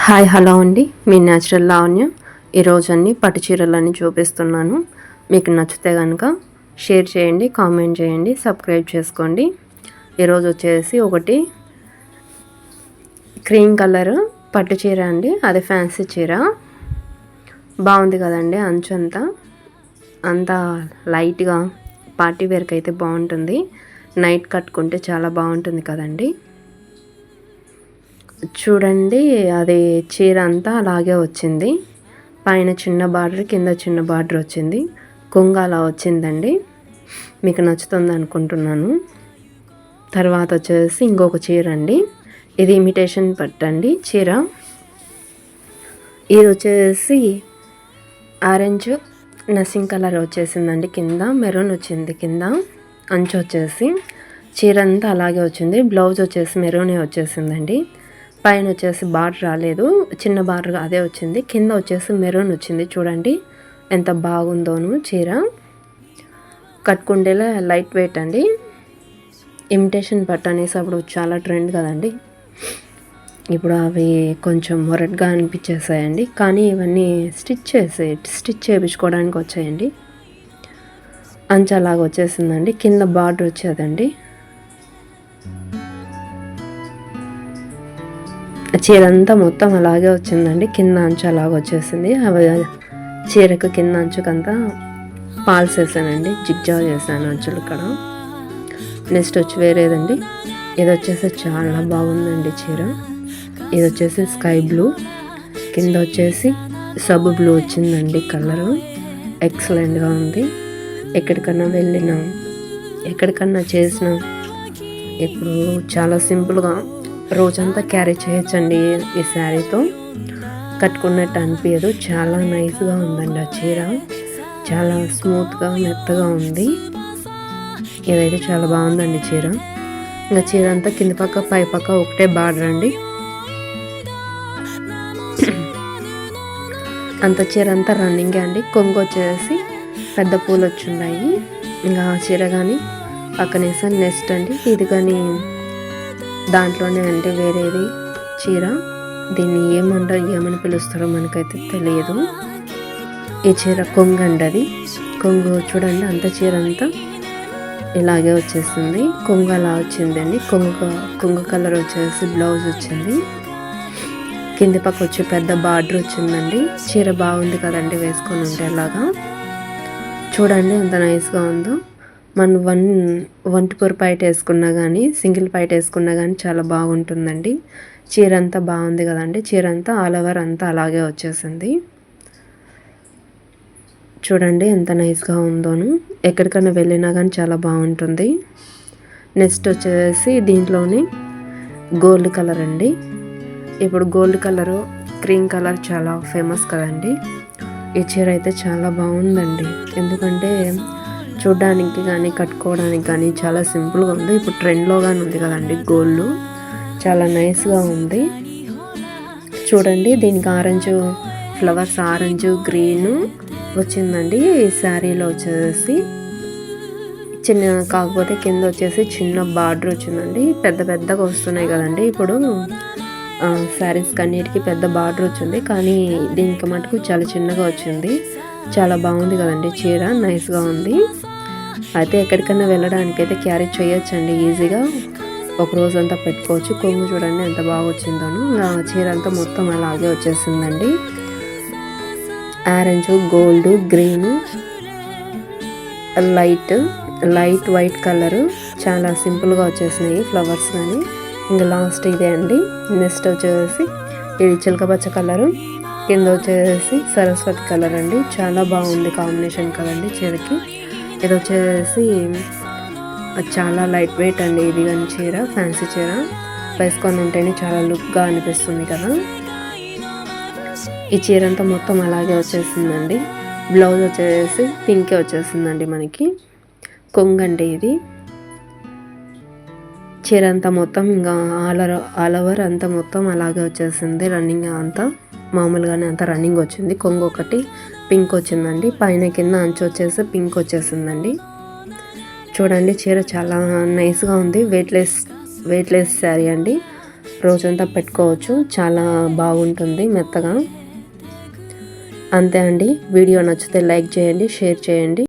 Hi hello అండి. మీ natural Lavanya. ఈరోజు అన్ని పట్టు చీరలన్నీ చూపిస్తున్నాను. మీకు నచ్చితే కనుక షేర్ చేయండి కామెంట్ చేయండి సబ్స్క్రైబ్ చేసుకోండి. ఈరోజు వచ్చేసి ఒకటి క్రీమ్ కలర్ పట్టు చీర అండి. అది ఫ్యాన్సీ చీర. బాగుంది కదండి అంచు అంతా అంతా లైట్గా పార్టీ వేర్కి అయితే బాగుంటుంది. నైట్ కట్టుకుంటే చాలా బాగుంటుంది కదండి. చూడండి అది చీర అంతా అలాగే వచ్చింది. పైన చిన్న బార్డర్ కింద చిన్న బార్డర్ వచ్చింది. కొంగ అలా వచ్చిందండి. మీకు నచ్చుతుంది అనుకుంటున్నాను. తర్వాత వచ్చేసి ఇంకొక చీర అండి. ఇది ఇమిటేషన్ పట్టండి చీర. ఇది వచ్చేసి ఆరెంజ్ నసింగ్ కలర్ వచ్చేసిందండి కింద మెరూన్ వచ్చింది కింద అంచు వచ్చేసి. చీర అంతా అలాగే వచ్చింది. బ్లౌజ్ వచ్చేసి మెరూనే వచ్చేసిందండి. పైన వచ్చేసి బార్డర్ రాలేదు. చిన్న బార్డర్ అదే వచ్చింది. కింద వచ్చేసి మెరూన్ వచ్చింది. చూడండి ఎంత బాగుందోను చీర. కట్టుకుండేలా లైట్ వెయిట్ అండి. ఇమిటేషన్ పట్టు అనేసి అప్పుడు చాలా ట్రెండ్ కదండి. ఇప్పుడు అవి కొంచెం మొరట్గా అనిపించేసాయండి. కానీ ఇవన్నీ స్టిచ్ చేసే స్టిచ్ చేయించుకోవడానికి వచ్చాయండి. అంచలాగా వచ్చేసిందండి. కింద బార్డర్ వచ్చేదండి. చీర అంతా మొత్తం అలాగే వచ్చిందండి. కింద అంచు అలాగే వచ్చేసింది. అవి చీరకు కింద అంచుకంతా పాల్స్ వేసానండి జిగ్జా చేశాను అంచులు ఇక్కడ. నెక్స్ట్ వచ్చి వేరేదండి. ఇది వచ్చేసి చాలా బాగుందండి చీర. ఇది వచ్చేసి స్కై బ్లూ. కింద వచ్చేసి సబ్ బ్లూ వచ్చిందండి కలరు. ఎక్సలెంట్గా ఉంది. ఎక్కడికన్నా వెళ్ళినా ఎక్కడికన్నా చేసిన ఇప్పుడు చాలా సింపుల్గా రోజంతా క్యారీ చేయొచ్చండి ఈ శారీతో. కట్టుకున్నట్టు అనిపించదు చాలా నైస్గా ఉందండి ఆ చీర. చాలా స్మూత్గా మెత్తగా ఉంది. ఇదైతే చాలా బాగుందండి చీర. ఇంకా చీర అంతా కింద పక్క పై పక్క ఒకటే బార్డర్ అండి. అంత చీర అంతా రన్నింగే అండి. కొంగు వచ్చేసి పెద్ద పూలు వచ్చి ఉన్నాయి. ఇంకా ఆ చీర కానీ పక్కనేసా నెక్స్ట్ అండి. ఇది కానీ దాంట్లోనే అంటే వేరేది చీర. దీన్ని ఏమంటారు ఏమని పిలుస్తారో మనకైతే తెలియదు. ఈ చీర కొంగు అండి అది కొంగు చూడండి అంత చీర అంతా ఇలాగే వచ్చేసింది. కొంగు అలా వచ్చిందండి. కొంగు కొంగు కలర్ వచ్చేసి బ్లౌజ్ వచ్చింది. కింది పక్క వచ్చి పెద్ద బార్డర్ వచ్చిందండి. చీర బాగుంది కదండి వేసుకొని ఉంటే అలాగా చూడండి ఎంత నైస్గా ఉందో. మనం వన్ వంటిపూర పైట వేసుకున్నా కానీ సింగిల్ పైట వేసుకున్నా కానీ చాలా బాగుంటుందండి. చీర అంతా బాగుంది కదండి. చీర అంతా ఆల్ ఓవర్ అంతా అలాగే వచ్చేసింది. చూడండి ఎంత నైస్గా ఉందోను. ఎక్కడికైనా వెళ్ళినా కానీ చాలా బాగుంటుంది. నెక్స్ట్ వచ్చేసి దీంట్లోనే గోల్డ్ కలర్ అండి. ఇప్పుడు గోల్డ్ కలరు క్రీమ్ కలర్ చాలా ఫేమస్ కదండి. ఈ చీర అయితే చాలా బాగుందండి. ఎందుకంటే చూడడానికి కానీ కట్టుకోవడానికి కానీ చాలా సింపుల్గా ఉంది. ఇప్పుడు ట్రెండ్లో కానీ ఉంది కదండి గోల్డ్. చాలా నైస్గా ఉంది. చూడండి దీనికి ఆరెంజ్ ఫ్లవర్స్ ఆరెంజ్ గ్రీన్ వచ్చిందండి. ఈ శారీలో వచ్చేసి చిన్న కాకపోతే కింద వచ్చేసి చిన్న బార్డర్ వచ్చిందండి. పెద్ద పెద్దగా వస్తున్నాయి కదండి. ఇప్పుడు శారీస్ కన్నిటికి పెద్ద బార్డర్ వచ్చింది. కానీ దీనికి మటుకు చాలా చిన్నగా వచ్చింది. చాలా బాగుంది కదండి చీర. నైస్గా ఉంది. అయితే ఎక్కడికైనా వెళ్ళడానికి అయితే క్యారీ చేయొచ్చండి ఈజీగా ఒక రోజు అంతా పెట్టుకోవచ్చు. కొంగు చూడండి ఎంత బాగా వచ్చిందోను. నా చీర అంతా మొత్తం అలాగే వచ్చేసిందండి. Orange gold green light light white colour చాలా సింపుల్గా వచ్చేసినాయి ఫ్లవర్స్ కానీ. ఇంకా లాస్ట్ ఇదే అండి. నెక్స్ట్ వచ్చేసి ఇది చిలకపచ్చ కలరు కింద వచ్చేసి సరస్వతి కలర్ అండి. చాలా బాగుంది కాంబినేషన్ కదండి చీరకి. ఇది వచ్చేసి చాలా లైట్ వెయిట్ అండి ఇది కానీ చీర ఫ్యాన్సీ చీర. వేసుకొని ఉంటేనే చాలా లుక్గా అనిపిస్తుంది కదా. ఈ చీర అంతా మొత్తం అలాగే వచ్చేసిందండి. బ్లౌజ్ వచ్చేసి పింకే వచ్చేసిందండి మనకి. కొంగండి ఇది. చీర అంతా మొత్తం ఇంకా ఆల్ ఆల్ ఓవర్ అంతా మొత్తం అలాగే వచ్చేసింది రన్నింగ్ అంతా. మామూలుగానే అంతా రన్నింగ్ వచ్చింది. కొంగు ఒకటి పింక్ వచ్చిందండి. పైన కింద అంచు వచ్చేసి పింక్ వచ్చేసిందండి. చూడండి చీర చాలా నైస్గా ఉంది. వెయిట్లెస్ వెయిట్లెస్ శారీ అండి. రోజంతా పెట్టుకోవచ్చు. చాలా బాగుంటుంది మెత్తగా. అంతే అండి. వీడియో నచ్చితే లైక్ చేయండి షేర్ చేయండి.